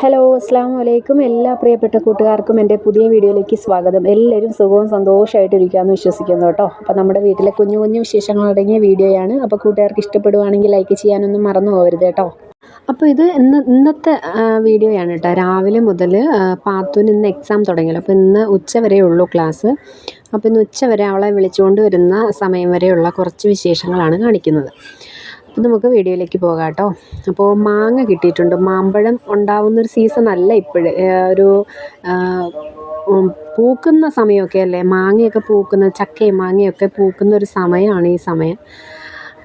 Hello അസ്സാം വലൈക്കും എല്ലാ പ്രിയപ്പെട്ട കൂട്ടുകാർക്കും എന്റെ പുതിയ വീഡിയോയിലേക്ക് സ്വാഗതം. എല്ലാവരും സുഖവും സന്തോഷമായിട്ടിരിക്കാമെന്ന് വിശ്വസിക്കുന്നു കേട്ടോ. അപ്പോൾ നമ്മുടെ വീട്ടിലെ കുഞ്ഞു കുഞ്ഞു വിശേഷങ്ങൾ അടങ്ങിയ വീഡിയോയാണ്. അപ്പോൾ കൂട്ടുകാർക്ക് ഇഷ്ടപ്പെടുവാണെങ്കിൽ ലൈക്ക് ചെയ്യാനൊന്നും മറന്നു പോകരുത് കേട്ടോ. അപ്പോൾ ഇത് ഇന്ന് ഇന്നത്തെ വീഡിയോയാണ് കേട്ടോ. രാവിലെ മുതൽ പാത്തുവിന് ഇന്ന് എക്സാം തുടങ്ങിയല്ലോ. അപ്പോൾ ഇന്ന് ഉച്ച വരെ ഉള്ളൂ ക്ലാസ് അപ്പോൾ ഇന്ന് ഉച്ച വരെ അവളെ വിളിച്ചുകൊണ്ട് വരുന്ന സമയം വരെയുള്ള കുറച്ച് വിശേഷങ്ങളാണ് കാണിക്കുന്നത്. നമുക്ക് വീഡിയോയിലേക്ക് പോകാം കേട്ടോ അപ്പോൾ മാങ്ങ കിട്ടിയിട്ടുണ്ട്. മാമ്പഴം ഉണ്ടാവുന്നൊരു സീസൺ അല്ല ഇപ്പോഴ്. ഒരു പൂക്കുന്ന സമയമൊക്കെ അല്ലേ? മാങ്ങയൊക്കെ പൂക്കുന്ന ചക്കയും മാങ്ങയൊക്കെ പൂക്കുന്ന ഒരു സമയമാണ് ഈ സമയം.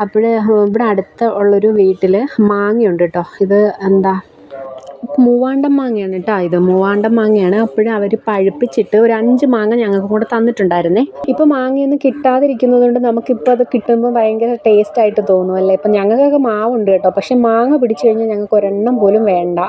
അപ്പോൾ ഇവിടെ അടുത്ത് ഉള്ളൊരു വീട്ടിൽ മാങ്ങയുണ്ട് കേട്ടോ ഇത് എന്താ? മൂവാണ്ടൻ മാങ്ങയാണ് കേട്ടോ ഇത്. മൂവാണ്ടൻ മാങ്ങയാണ്. അപ്പോഴും അവർ പഴുപ്പിച്ചിട്ട് ഒരു അഞ്ച് മാങ്ങ ഞങ്ങൾക്ക് കൂടെ തന്നിട്ടുണ്ടായിരുന്നേ. ഇപ്പോൾ മാങ്ങയൊന്നും കിട്ടാതിരിക്കുന്നത് കൊണ്ട് നമുക്കിപ്പോൾ അത് കിട്ടുമ്പോൾ ഭയങ്കര ടേസ്റ്റ് ആയിട്ട് തോന്നും അല്ലേ? ഇപ്പം ഞങ്ങൾക്കൊക്കെ മാവുണ്ട് കേട്ടോ. പക്ഷെ മാങ്ങ പിടിച്ചു കഴിഞ്ഞാൽ ഞങ്ങൾക്ക് ഒരെണ്ണം പോലും വേണ്ട.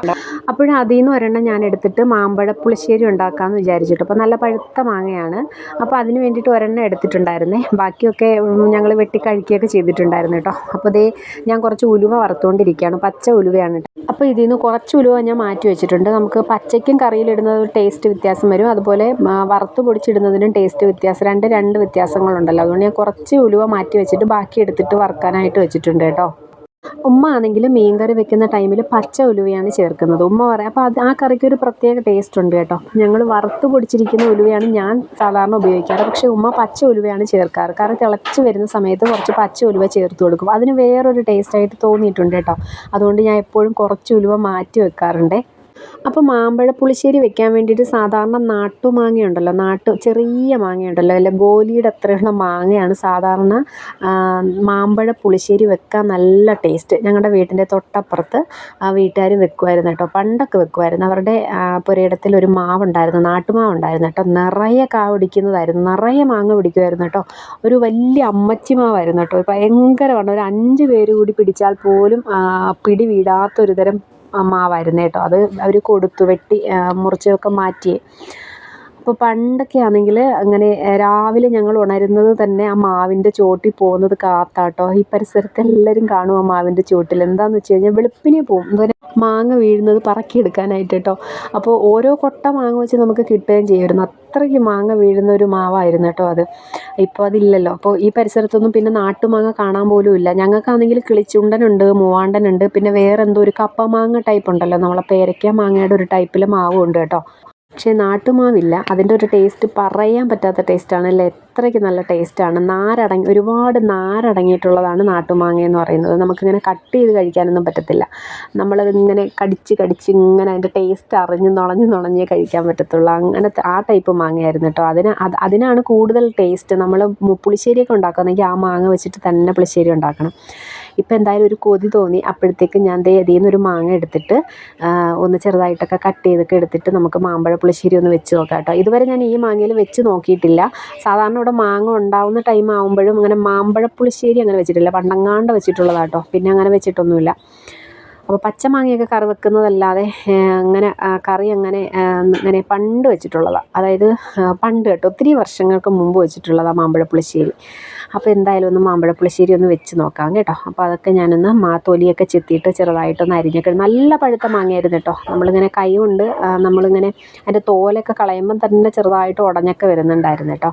അപ്പോഴും അതിൽ നിന്ന് ഒരെണ്ണം ഞാൻ എടുത്തിട്ട് മാമ്പഴ പുളിശ്ശേരി ഉണ്ടാക്കാമെന്ന് വിചാരിച്ചിട്ട്. അപ്പോൾ നല്ല പഴുത്ത മാങ്ങയാണ്. അപ്പോൾ അതിന് വേണ്ടിയിട്ട് ഒരെണ്ണം എടുത്തിട്ടുണ്ടായിരുന്നേ. ബാക്കിയൊക്കെ ഞങ്ങൾ വെട്ടി കഴിക്കുകയൊക്കെ ചെയ്തിട്ടുണ്ടായിരുന്നു കേട്ടോ അപ്പോൾ ദേ ഞാൻ കുറച്ച് ഉലുവ വറുത്തുകൊണ്ടിരിക്കുകയാണ് പച്ച ഉലുവയാണ് അപ്പോൾ ഇതിൽ നിന്ന് കുറച്ച് ഉലുവ ഞാൻ മാറ്റി വെച്ചിട്ടുണ്ട്. നമുക്ക് പച്ചയ്ക്കും കറിയിലിടുന്നത് ടേസ്റ്റ് വ്യത്യാസം വരും. അതുപോലെ വറുത്ത് പൊടിച്ചിടുന്നതിനും ടേസ്റ്റ് വ്യത്യാസം. രണ്ട് രണ്ട് വ്യത്യാസങ്ങളുണ്ടല്ലോ. അതുകൊണ്ട് ഞാൻ കുറച്ച് ഉലുവ മാറ്റി വെച്ചിട്ട് ബാക്കി എടുത്തിട്ട് വറുക്കാനായിട്ട് വെച്ചിട്ടുണ്ട് കേട്ടോ. ഉമ്മ ആണെങ്കിൽ മീൻ കറി വെക്കുന്ന ടൈമിൽ പച്ച ഉലുവയാണ് ചേർക്കുന്നത്. ഉമ്മ പറയാം അപ്പോൾ അത് ആ കറിക്ക് ഒരു പ്രത്യേക ടേസ്റ്റ് ഉണ്ട് കേട്ടോ. ഞങ്ങൾ വറുത്ത് പൊടിച്ചിരിക്കുന്ന ഉലുവയാണ് ഞാൻ സാധാരണ ഉപയോഗിക്കാറ്. പക്ഷേ ഉമ്മ പച്ച ഉലുവയാണ് ചേർക്കാറ്. കറി തിളച്ച് വരുന്ന സമയത്ത് കുറച്ച് പച്ച ഉലുവ ചേർത്ത് കൊടുക്കും. അതിന് വേറൊരു ടേസ്റ്റായിട്ട് തോന്നിയിട്ടുണ്ട് കേട്ടോ. അതുകൊണ്ട് ഞാൻ എപ്പോഴും കുറച്ച് ഉലുവ മാറ്റി വെക്കാറുണ്ട്. അപ്പോൾ മാമ്പഴ പുളിശ്ശേരി വെക്കാൻ വേണ്ടിയിട്ട് സാധാരണ നാട്ടു നാട്ടുമാങ്ങയുണ്ടല്ലോ നാട്ടു ചെറിയ മാങ്ങയുണ്ടല്ലോ അല്ല ഗോലിയുടെ അത്രയുള്ള മാങ്ങയാണ് സാധാരണ മാമ്പഴ പുളിശ്ശേരി വെക്കാൻ നല്ല ടേസ്റ്റ്. ഞങ്ങളുടെ വീട്ടിന്റെ തൊട്ടപ്പുറത്ത് ആ വീട്ടുകാർ വെക്കുമായിരുന്നു കേട്ടോ പണ്ടൊക്കെ വെക്കുമായിരുന്നു അവരുടെ പുരയിടത്തിൽ ഒരു മാവുണ്ടായിരുന്നു നാട്ടുമാവുണ്ടായിരുന്നു കേട്ടോ. നിറയെ കാ പിടിക്കുന്നതായിരുന്നു നിറയെ മാങ്ങ പിടിക്കുമായിരുന്നു കേട്ടോ. ഒരു വലിയ അമ്മച്ചി മാവായിരുന്നു കേട്ടോ. ഭയങ്കരമാണ് ഒരു അഞ്ച് പേര് കൂടി പിടിച്ചാൽ പോലും പിടി വീഴാത്തൊരു തരം മാവായിരുന്നു കേട്ടോ. അത് അവർ കൊടുത്തു വെട്ടി മുറിച്ചൊക്കെ മാറ്റി. അപ്പോൾ പണ്ടൊക്കെ ആണെങ്കിൽ അങ്ങനെ രാവിലെ ഞങ്ങൾ ഉണരുന്നത് തന്നെ ആ മാവിന്റെ ചോട്ടിൽ പോകുന്നത് കാത്താട്ടോ. ഈ പരിസരത്ത് എല്ലാവരും കാണും ആ മാവിന്റെ ചോട്ടിൽ. എന്താണെന്ന് വെച്ച് കഴിഞ്ഞാൽ വെളുപ്പിനെ പോകും അതുപോലെ മാങ്ങ വീഴുന്നത് പറക്കിയെടുക്കാനായിട്ട് കേട്ടോ അപ്പോൾ ഓരോ കൊട്ട മാങ്ങ വെച്ച് നമുക്ക് കിട്ടുകയും ചെയ്യുമായിരുന്നു അത്രയ്ക്ക് മാങ്ങ വീഴുന്ന ഒരു മാവായിരുന്നു കേട്ടോ അത്. ഇപ്പോൾ അതില്ലല്ലോ. അപ്പോൾ ഈ പരിസരത്തൊന്നും പിന്നെ നാട്ടുമാങ്ങ കാണാൻ പോലും ഇല്ല. ഞങ്ങൾക്കാണെങ്കിൽ കിളിച്ചുണ്ടനുണ്ട് മൂവാണ്ടനുണ്ട്. പിന്നെ വേറെന്തോ ഒരു കപ്പ മാങ്ങ ടൈപ്പ് ഉണ്ടല്ലോ. നമ്മളെ പേരയ്ക്ക മാങ്ങയുടെ ഒരു ടൈപ്പിൽ മാവും ഉണ്ട് കേട്ടോ പക്ഷേ നാട്ടുമാവില്ല. അതിന്റെ ഒരു ടേസ്റ്റ് പറയാൻ പറ്റാത്ത ടേസ്റ്റാണ് അല്ലേ? അത്രയ്ക്ക് നല്ല ടേസ്റ്റാണ് നാരടങ്ങി ഒരുപാട് നാരടങ്ങിയിട്ടുള്ളതാണ് നാട്ടുമാങ്ങ എന്ന് പറയുന്നത്. നമുക്കിങ്ങനെ കട്ട് ചെയ്ത് കഴിക്കാനൊന്നും പറ്റത്തില്ല. നമ്മളതിങ്ങനെ കടിച്ച് കടിച്ച് ഇങ്ങനെ അതിന്റെ ടേസ്റ്റ് അറിഞ്ഞ് നുണഞ്ഞ് നുണഞ്ഞേ കഴിക്കാൻ പറ്റത്തുള്ളൂ. അങ്ങനത്തെ ആ ടൈപ്പ് മാങ്ങയായിരുന്നു കേട്ടോ. അതിന് അത് അതിനാണ് കൂടുതൽ ടേസ്റ്റ് നമ്മൾ പുളിശ്ശേരിയൊക്കെ ഉണ്ടാക്കുന്നെങ്കിൽ ആ മാങ്ങ വെച്ചിട്ട് തന്നെ പുളിശ്ശേരി ഉണ്ടാക്കണം. ഇപ്പം എന്തായാലും ഒരു കൊതി തോന്നി. അപ്പോഴത്തേക്ക് ഞാൻ ദേ ഇതിൽ നിന്നൊരു മാങ്ങ എടുത്തിട്ട് ഒന്ന് ചെറുതായിട്ടൊക്കെ കട്ട് ചെയ്തൊക്കെ എടുത്തിട്ട് നമുക്ക് മാമ്പഴ പുളിശ്ശേരി ഒന്ന് വെച്ച് നോക്കാം കേട്ടോ. ഇതുവരെ ഞാൻ ഈ മാങ്ങയിൽ വെച്ച് നോക്കിയിട്ടില്ല. സാധാരണ ഇവിടെ മാങ്ങ ഉണ്ടാവുന്ന ടൈം ആകുമ്പോഴും അങ്ങനെ മാമ്പഴ പുളിശ്ശേരി അങ്ങനെ വെച്ചിട്ടില്ല. പണ്ടങ്ങാണ്ട് വെച്ചിട്ടുള്ളതാട്ടോ പിന്നെ അങ്ങനെ വെച്ചിട്ടൊന്നുമില്ല. അപ്പോൾ പച്ചമാങ്ങയൊക്കെ കറി വെക്കുന്നതല്ലാതെ അങ്ങനെ കറി അങ്ങനെ അങ്ങനെ പണ്ട് വെച്ചിട്ടുള്ളതാണ് അതായത് പണ്ട് കേട്ടോ ഒത്തിരി വർഷങ്ങൾക്ക് മുമ്പ് വെച്ചിട്ടുള്ളതാണ് മാമ്പഴ പുളിശ്ശേരി. അപ്പോൾ എന്തായാലും ഒന്ന് മാമ്പഴപ്പുളിശ്ശേരി ഒന്ന് വെച്ച് നോക്കാം കേട്ടോ. അപ്പോൾ അതൊക്കെ ഞാനൊന്ന് മാത്തോലിയൊക്കെ തൊലിയൊക്കെ ചെത്തിയിട്ട് ചെറുതായിട്ടൊന്ന് അരിഞ്ഞൊക്കെ നല്ല പഴുത്ത മാങ്ങയായിരുന്നു കേട്ടോ. നമ്മളിങ്ങനെ കൈ കൊണ്ട് നമ്മളിങ്ങനെ അതിന്റെ തോലൊക്കെ കളയുമ്പം തന്നെ ചെറുതായിട്ട് ഉടഞ്ഞൊക്കെ വരുന്നുണ്ടായിരുന്നു കേട്ടോ.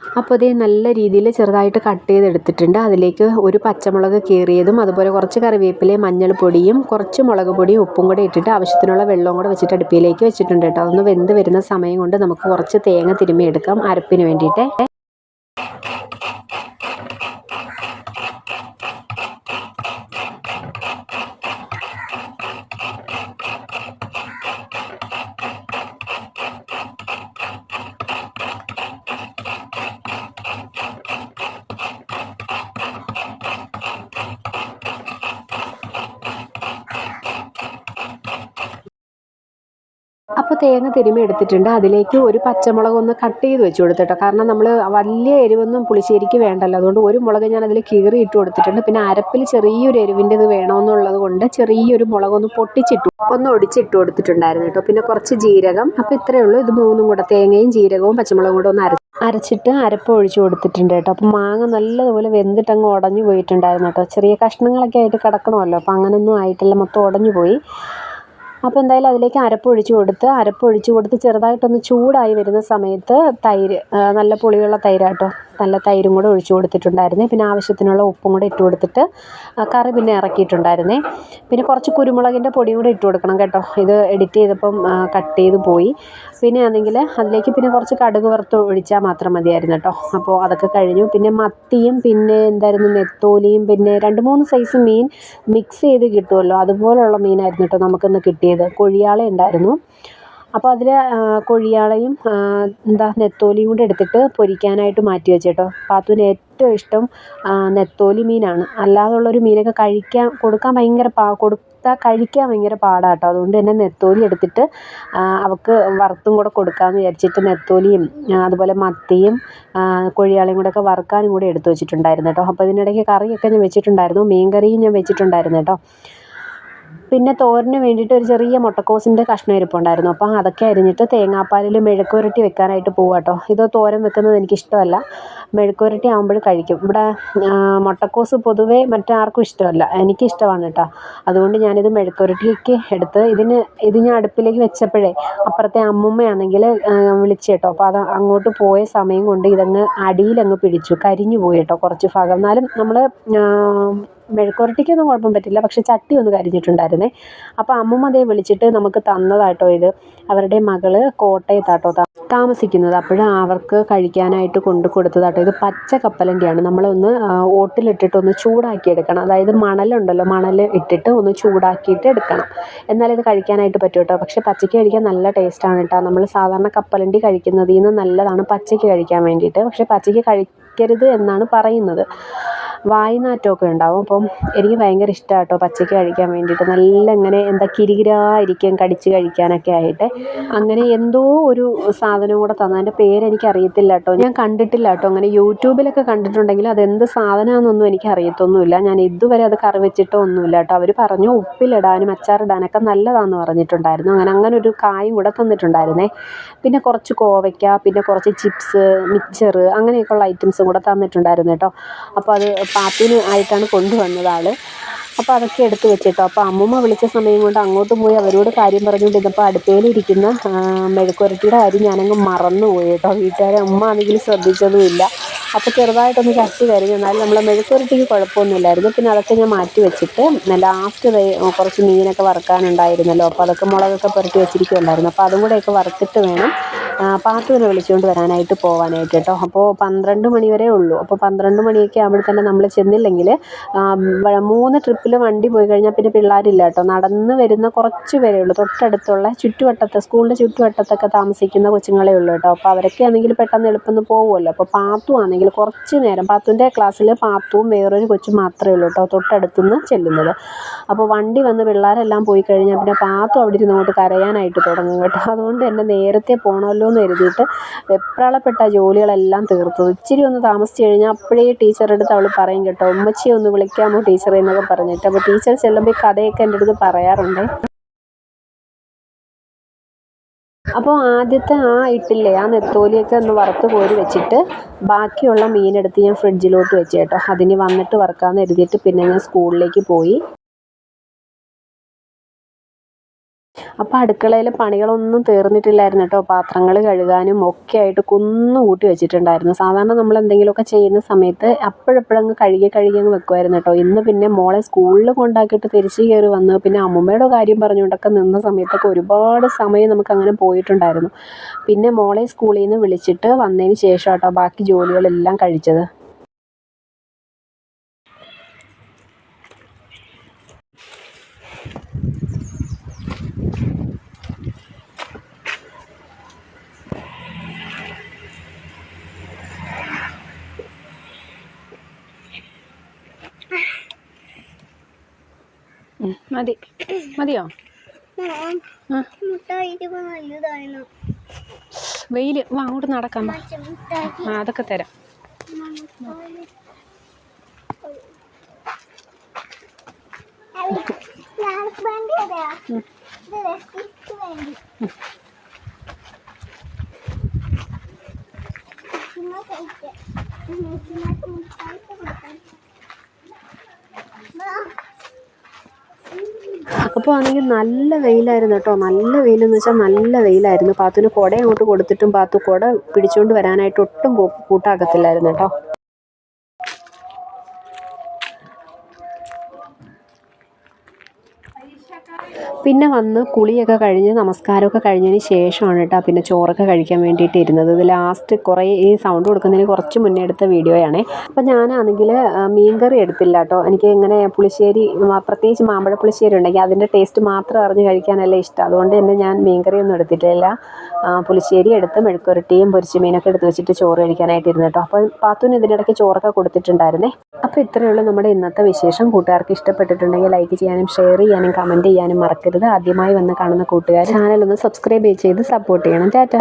അപ്പോൾ അതേ നല്ല രീതിയിൽ ചെറുതായിട്ട് കട്ട് ചെയ്തെടുത്തിട്ടുണ്ട്. അതിലേക്ക് ഒരു പച്ചമുളക് കീറിയതും അതുപോലെ കുറച്ച് കറിവേപ്പിലയും മഞ്ഞൾപ്പൊടിയും കുറച്ച് മുളക് പൊടിയും ഉപ്പും കൂടെ ഇട്ടിട്ട് ആവശ്യത്തിനുള്ള വെള്ളവും കൂടെ വെച്ചിട്ട് അടുപ്പിലേക്ക് വെച്ചിട്ടുണ്ട് കേട്ടോ. അതൊന്ന് വെന്ത് വരുന്ന സമയം കൊണ്ട് നമുക്ക് കുറച്ച് തേങ്ങ തിരുമ്മി എടുക്കാം അരപ്പിന് വേണ്ടിയിട്ട്. അപ്പോൾ തേങ്ങ തിരുമ്മി എടുത്തിട്ടുണ്ട്. അതിലേക്ക് ഒരു പച്ചമുളക് ഒന്ന് കട്ട് ചെയ്ത് വെച്ച് കൊടുത്തിട്ടോ. കാരണം നമ്മൾ വലിയ എരിവൊന്നും പുളിശ്ശേരിക്ക് വേണ്ടല്ലോ. അതുകൊണ്ട് ഒരു മുളക് ഞാൻ അതിൽ കീറി ഇട്ട് കൊടുത്തിട്ടുണ്ട്. പിന്നെ അരപ്പിൽ ചെറിയൊരു എരിവിന്റെ ഇത് വേണമെന്നുള്ളത് കൊണ്ട് ചെറിയൊരു മുളക് ഒന്ന് പൊട്ടിച്ചിട്ടു ഒന്ന് ഒടിച്ചിട്ട് കൊടുത്തിട്ടുണ്ടായിരുന്നു കേട്ടോ. പിന്നെ കുറച്ച് ജീരകം. അപ്പോൾ ഇത്രയേ ഉള്ളൂ. ഇത് മൂന്നും കൂടെ തേങ്ങയും ജീരകവും പച്ചമുളകും കൂടെ ഒന്ന് അര അരച്ചിട്ട് അരപ്പ് ഒഴിച്ചു കൊടുത്തിട്ടുണ്ട് കേട്ടോ. അപ്പം മാങ്ങ നല്ലതുപോലെ വെന്തിട്ട് അങ്ങ് ഉടഞ്ഞു പോയിട്ടുണ്ടായിരുന്നു കേട്ടോ. ചെറിയ കഷ്ണങ്ങളൊക്കെ ആയിട്ട് കിടക്കണമല്ലോ. അപ്പം അങ്ങനൊന്നും ആയിട്ടില്ല. മൊത്തം ഉടഞ്ഞു പോയി. അപ്പോൾ എന്തായാലും അതിലേക്ക് അരപ്പ് ഒഴിച്ച് കൊടുത്ത് അരപ്പ് ഒഴിച്ച് കൊടുത്ത് ചെറുതായിട്ടൊന്ന് ചൂടായി വരുന്ന സമയത്ത് തൈര് നല്ല പുളിയുള്ള തൈരാട്ടോ. നല്ല തൈരും കൂടെ ഒഴിച്ചു കൊടുത്തിട്ടുണ്ടായിരുന്നേ. പിന്നെ ആവശ്യത്തിനുള്ള ഉപ്പും കൂടെ ഇട്ട് കൊടുത്തിട്ട് കറി പിന്നെ ഇറക്കിയിട്ടുണ്ടായിരുന്നേ. പിന്നെ കുറച്ച് കുരുമുളകിന്റെ പൊടിയും കൂടെ ഇട്ട് കൊടുക്കണം കേട്ടോ. ഇത് എഡിറ്റ് ചെയ്തപ്പം കട്ട് ചെയ്ത് പോയി. പിന്നെ ആണെങ്കിൽ അതിലേക്ക് പിന്നെ കുറച്ച് കടുക് വറുത്ത് ഒഴിച്ചാൽ മാത്രം മതിയായിരുന്നു കേട്ടോ. അപ്പോൾ അതൊക്കെ കഴിഞ്ഞു. പിന്നെ മത്തിയും പിന്നെ എന്തായിരുന്നു നെത്തോലിയും പിന്നെ രണ്ട് മൂന്ന് സൈസ് മീൻ മിക്സ് ചെയ്ത് കിട്ടുമല്ലോ അതുപോലുള്ള മീനായിരുന്നു കേട്ടോ നമുക്കിന്ന് കിട്ടിയത്. കൊഴിയാള ഉണ്ടായിരുന്നു. അപ്പോൾ അതിൽ കൊഴിയാളയും എന്താ നെത്തോലിയും കൂടെ എടുത്തിട്ട് പൊരിക്കാനായിട്ട് മാറ്റി വെച്ചേട്ടോ. പാത്തുവിന് ഏറ്റവും ഇഷ്ടം നെത്തോലി മീനാണ്. അല്ലാതുള്ളൊരു മീനൊക്കെ കഴിക്കാൻ കൊടുക്കാൻ ഭയങ്കര പാ കൊടുത്താൽ കഴിക്കാൻ ഭയങ്കര പാടാണ് കേട്ടോ അതുകൊണ്ട് തന്നെ നെത്തോലി എടുത്തിട്ട് അവൾക്ക് വറുത്തും കൂടെ കൊടുക്കാമെന്ന് വിചാരിച്ചിട്ട് നെത്തോലിയും അതുപോലെ മത്തിയും കൊഴിയാളയും കൂടെ ഒക്കെ വറുക്കാനും കൂടെ എടുത്ത് വെച്ചിട്ടുണ്ടായിരുന്നു കേട്ടോ. അപ്പോൾ ഇതിനിടയ്ക്ക് കറിയൊക്കെ ഞാൻ വെച്ചിട്ടുണ്ടായിരുന്നു. മീൻ കറിയും ഞാൻ വെച്ചിട്ടുണ്ടായിരുന്നു കേട്ടോ. പിന്നെ തോരന് വേണ്ടിയിട്ട് ഒരു ചെറിയ മുട്ടക്കോസിന്റെ കഷ്ണം ഇരിപ്പുണ്ടായിരുന്നു. അപ്പോൾ അതൊക്കെ അരിഞ്ഞിട്ട് തേങ്ങാപ്പാലിൽ മെഴുക്കുരട്ടി വെക്കാനായിട്ട് പോവാം കേട്ടോ ഇത് തോരൻ വെക്കുന്നത് എനിക്കിഷ്ടമല്ല. മെഴുക്കുരട്ടി ആകുമ്പോൾ കഴിക്കും. ഇവിടെ മുട്ടക്കോസ് പൊതുവേ മറ്റാർക്കും ഇഷ്ടമല്ല. എനിക്കിഷ്ടമാണ് കേട്ടോ അതുകൊണ്ട് ഞാനിത് മെഴുക്ക് പുരട്ടിക്ക് എടുത്ത് ഇതിന് ഇത് ഞാൻ അടുപ്പിലേക്ക് വെച്ചപ്പോഴേ അപ്പുറത്തെ അമ്മുമ്മയാണെങ്കിൽ വിളിച്ചു കേട്ടോ. അപ്പോൾ അത് അങ്ങോട്ട് പോയ സമയം കൊണ്ട് ഇതങ്ങ് അടിയിലങ്ങ് പിടിച്ചു. കരിഞ്ഞു പോയി കേട്ടോ കുറച്ച് ഭാഗം. എന്നാലും നമ്മൾ മെഴുക്കുരട്ടിക്കൊന്നും കുഴപ്പം പറ്റില്ല. പക്ഷേ ചട്ടി ഒന്ന് കരിഞ്ഞിട്ടുണ്ടായിരുന്നേ. അപ്പോൾ അമ്മമ്മ അതേ വിളിച്ചിട്ട് നമുക്ക് തന്നതാട്ടോ ഇത്. അവരുടെ മകൾ കോട്ടയത്താട്ടോ താമസിക്കുന്നത്. അപ്പോൾ അവർക്ക് കഴിക്കാനായിട്ട് കൊണ്ടു കൊടുത്തതാട്ടോ. ഇത് പച്ച കപ്പലന്റെയാണ് നമ്മളൊന്ന് ഓട്ടിലിട്ടിട്ട് ഒന്ന് ചൂടാക്കി എടുക്കണം അതായത് മണലുണ്ടല്ലോ മണൽ ഇട്ടിട്ട് ഒന്ന് ചൂടാക്കിയിട്ട് എടുക്കണം. എന്നാലേ ഇത് കഴിക്കാനായിട്ട് പറ്റും കേട്ടോ പക്ഷേ പച്ചയ്ക്ക് കഴിക്കാൻ നല്ല ടേസ്റ്റാണ് കേട്ടോ. നമ്മൾ സാധാരണ കപ്പലണ്ടി കഴിക്കുന്നതിൽ നിന്ന് നല്ലതാണ് പച്ചയ്ക്ക് കഴിക്കാൻ വേണ്ടിയിട്ട്. പക്ഷേ പച്ചയ്ക്ക് കഴിക്കരുത് എന്നാണ് പറയുന്നത്. വായ്നാറ്റമൊക്കെ ഉണ്ടാവും. അപ്പം എനിക്ക് ഭയങ്കര ഇഷ്ടമാണ് കേട്ടോ പച്ചയ്ക്ക് കഴിക്കാൻ വേണ്ടിയിട്ട്. നല്ല ഇങ്ങനെ എന്താ കിരികിരായിരിക്കും കടിച്ച് കഴിക്കാനൊക്കെ ആയിട്ട്. അങ്ങനെ എന്തോ ഒരു സാധനം കൂടെ തന്നു. അതിന്റെ പേരെനിക്ക് അറിയത്തില്ല കേട്ടോ ഞാൻ കണ്ടിട്ടില്ല കേട്ടോ അങ്ങനെ യൂട്യൂബിലൊക്കെ കണ്ടിട്ടുണ്ടെങ്കിൽ അതെന്ത് സാധനമാണെന്നൊന്നും എനിക്ക് അറിയത്തൊന്നുമില്ല. ഞാൻ ഇതുവരെ അത് കറി വെച്ചിട്ടോ ഒന്നുമില്ല കേട്ടോ. അവർ പറഞ്ഞു ഉപ്പിലിടാനും അച്ചാറിടാനൊക്കെ നല്ലതാണെന്ന് പറഞ്ഞിട്ടുണ്ടായിരുന്നു. അങ്ങനെ അങ്ങനെ ഒരു കായും കൂടെ തന്നിട്ടുണ്ടായിരുന്നേ. പിന്നെ കുറച്ച് കോവയ്ക്ക പിന്നെ കുറച്ച് ചിപ്സ് മിക്സർ അങ്ങനെയൊക്കെയുള്ള ഐറ്റംസും കൂടെ തന്നിട്ടുണ്ടായിരുന്നു കേട്ടോ. അപ്പോൾ അത് പാത്തിന് ആയിട്ടാണ് കൊണ്ടുവന്നത് ആൾ അപ്പോൾ അതൊക്കെ എടുത്ത് വെച്ചിട്ടോ. അപ്പോൾ അമ്മൂമ്മ വിളിച്ച സമയം കൊണ്ട് അങ്ങോട്ട് പോയി അവരോട് കാര്യം പറഞ്ഞുകൊണ്ടിരുന്നപ്പോൾ അടുപ്പേലിരിക്കുന്ന മെഴുക്കുരട്ടിയുടെ കാര്യം ഞാനങ്ങ് മറന്നു പോയി കേട്ടോ. വീട്ടുകാരെ അമ്മ ആണെങ്കിൽ ശ്രദ്ധിച്ചതുമില്ല അപ്പോൾ ചെറുതായിട്ടൊന്ന് ചട്ടി കരിഞ്ഞു എന്നാലും നമ്മൾ മെഴുക്കുരട്ടിക്ക് കുഴപ്പമൊന്നുമില്ലായിരുന്നു. പിന്നെ അതൊക്കെ ഞാൻ മാറ്റി വെച്ചിട്ട് ലാസ്റ്റ് കുറച്ച് മീനൊക്കെ വറുക്കാനുണ്ടായിരുന്നല്ലോ. അപ്പോൾ അതൊക്കെ മുളകൊക്കെ പുരട്ടി വെച്ചിരിക്കുന്നുണ്ടായിരുന്നു അപ്പോൾ അതും കൂടെയൊക്കെ വറുത്തിട്ട് വേണം പാത്തുവിനെ വിളിച്ചുകൊണ്ട് വരാനായിട്ട് പോകാനായിട്ട് കേട്ടോ. അപ്പോൾ പന്ത്രണ്ട് മണി വരെ ഉള്ളൂ. അപ്പോൾ പന്ത്രണ്ട് മണിയൊക്കെ ആകുമ്പോൾ തന്നെ നമ്മൾ ചെന്നില്ലെങ്കിൽ മൂന്ന് ട്രിപ്പിൽ വണ്ടി പോയി കഴിഞ്ഞാൽ പിന്നെ പിള്ളേരില്ല കേട്ടോ. നടന്ന് വരുന്ന കുറച്ച് പേരേ ഉള്ളൂ. തൊട്ടടുത്തുള്ള ചുറ്റുവട്ടത്ത് സ്കൂളിന്റെ ചുറ്റുവട്ടത്തൊക്കെ താമസിക്കുന്ന കൊച്ചുങ്ങളേ ഉള്ളൂ കേട്ടോ. അപ്പോൾ അവരൊക്കെ ആണെങ്കിൽ പെട്ടെന്ന് എളുപ്പം പോകുമല്ലോ അപ്പോൾ പാത്തു ആണെങ്കിൽ കുറച്ച് നേരം പാത്തുവിന്റെ ക്ലാസ്സിൽ പാത്തുവും വേറൊരു കൊച്ചും മാത്രമേ ഉള്ളൂ കേട്ടോ തൊട്ടടുത്തുനിന്ന് ചെല്ലുന്നത്. അപ്പോൾ വണ്ടി വന്ന് പിള്ളേരെല്ലാം പോയി കഴിഞ്ഞാൽ പിന്നെ പാത്തു അവിടെ ഇരുന്നോട്ട് കരയാനായിട്ട് തുടങ്ങും കേട്ടോ. അതുകൊണ്ട് തന്നെ നേരത്തെ പോകണമല്ലോ എന്ന് കരുതിയിട്ട് വെപ്രാളപ്പെട്ട ജോലികളെല്ലാം തീർത്തു ഇച്ചിരി ഒന്ന് താമസിച്ച് കഴിഞ്ഞാൽ അപ്പോഴേ ടീച്ചറുടെ അടുത്ത് അവൾ പറയും കേട്ടോ ഉമ്മച്ചിയെ ഒന്ന് വിളിക്കാമോ ടീച്ചറെ? എന്നൊക്കെ പറഞ്ഞിട്ട്. അപ്പോൾ ടീച്ചർ ചെല്ലുമ്പോൾ ഈ കഥയൊക്കെ എന്റെ അടുത്ത് പറയാറുണ്ട്. അപ്പോൾ ആദ്യത്തെ ആ ഇട്ടില്ലേ ആ നെത്തോലിയൊക്കെ ഒന്ന് വറുത്ത് കോരി വെച്ചിട്ട് ബാക്കിയുള്ള മീനെടുത്ത് ഞാൻ ഫ്രിഡ്ജിലോട്ട് വെച്ചേട്ടോ അതിന് വന്നിട്ട് വറുക്കാമെന്ന് എഴുതിയിട്ട് പിന്നെ ഞാൻ സ്കൂളിലേക്ക് പോയി. അപ്പോൾ അടുക്കളയിലെ പണികളൊന്നും തീർന്നിട്ടില്ലായിരുന്നു കേട്ടോ. പാത്രങ്ങൾ കഴുകാനും ഒക്കെ ആയിട്ട് കുന്നു കൂട്ടി വെച്ചിട്ടുണ്ടായിരുന്നു. സാധാരണ നമ്മൾ എന്തെങ്കിലുമൊക്കെ ചെയ്യുന്ന സമയത്ത് അപ്പോഴപ്പോഴങ്ങ് കഴുകി കഴുകി അങ്ങ് വെക്കുമായിരുന്നു കേട്ടോ. ഇന്ന് പിന്നെ മോളെ സ്കൂളിൽ കൊണ്ടാക്കിയിട്ട് തിരിച്ച് കയറി വന്ന് പിന്നെ അമ്മമ്മയുടെ കാര്യം പറഞ്ഞുകൊണ്ടൊക്കെ നിന്ന സമയത്തൊക്കെ ഒരുപാട് സമയം നമുക്ക് അങ്ങനെ പോയിട്ടുണ്ടായിരുന്നു. പിന്നെ മോളെ സ്കൂളിൽ നിന്ന് വിളിച്ചിട്ട് വന്നതിന് ശേഷം കേട്ടോ ബാക്കി ജോലികളെല്ലാം കഴിച്ചത്. മതി. മതിയോ? വെയിൽ വാ അങ്ങോട്ട് നടക്കാം ആ അതൊക്കെ തരാം. സ്നാക്സ് ബാൻഡ് ഏതാ ഇത് സ്റ്റിക്ക് ബാൻഡ് കഴിക്കാം മിസ്സിനകത്ത് മിഠായി കൊടുക്കാം വാ. അപ്പോൾ ആണെങ്കിൽ നല്ല വെയിലായിരുന്നു കേട്ടോ. നല്ല വെയിലെന്ന് വെച്ചാൽ നല്ല വെയിലായിരുന്നു. പാത്തുവിന് കുട അങ്ങോട്ട് കൊടുത്തിട്ടും പാത്തു കുട പിടിച്ചുകൊണ്ട് വരാനായിട്ട് ഒട്ടും കൂട്ടാക്കത്തില്ലായിരുന്നു കേട്ടോ. പിന്നെ വന്ന് കുളിയൊക്കെ കഴിഞ്ഞ് നമസ്കാരമൊക്കെ കഴിഞ്ഞതിന് ശേഷമാണ് കേട്ടോ പിന്നെ ചോറൊക്കെ കഴിക്കാൻ വേണ്ടിയിട്ട് ഇരുന്നത്. ഇത് ലാസ്റ്റ് കുറേ ഈ സൗണ്ട് കൊടുക്കുന്നതിന് കുറച്ച് മുന്നേ എടുത്ത വീഡിയോയാണേ. അപ്പോൾ ഞാനാണെങ്കിൽ മീൻകറി എടുത്തില്ല കേട്ടോ. എനിക്ക് ഇങ്ങനെ പുളിശ്ശേരി പ്രത്യേകിച്ച് മാമ്പഴ പുളിശ്ശേരി ഉണ്ടെങ്കിൽ അതിന്റെ ടേസ്റ്റ് മാത്രം അറിഞ്ഞ് കഴിക്കാനല്ലേ ഇഷ്ടം. അതുകൊണ്ട് തന്നെ ഞാൻ മീൻകറി ഒന്നും എടുത്തിട്ടില്ല. പുളിശ്ശേരി എടുത്ത് മെഴുക്കുരട്ടിയും പൊരിച്ച മീനൊക്കെ എടുത്ത് വെച്ചിട്ട് ചോറ് കഴിക്കാനായിട്ട് ഇരുന്നു കേട്ടോ. അപ്പോൾ പാത്തുവിന് ഇതിനിടയ്ക്ക് ചോറൊക്കെ കൊടുത്തിട്ടുണ്ടായിരുന്നേ. അപ്പോൾ ഇത്രയേ ഉള്ളൂ നമ്മുടെ ഇന്നത്തെ വിശേഷം. കൂട്ടുകാർക്ക് ഇഷ്ടപ്പെട്ടിട്ടുണ്ടെങ്കിൽ ലൈക്ക് ചെയ്യാനും ഷെയർ ചെയ്യാനും കമന്റ് ചെയ്യാനും മറക്കരുത് ആദ്യമായി വന്ന് കാണുന്ന കൂട്ടുകാർ ചാനൽ ഒന്ന് സബ്സ്ക്രൈബ് ചെയ്ത് സപ്പോർട്ട് ചെയ്യണം. ടാറ്റ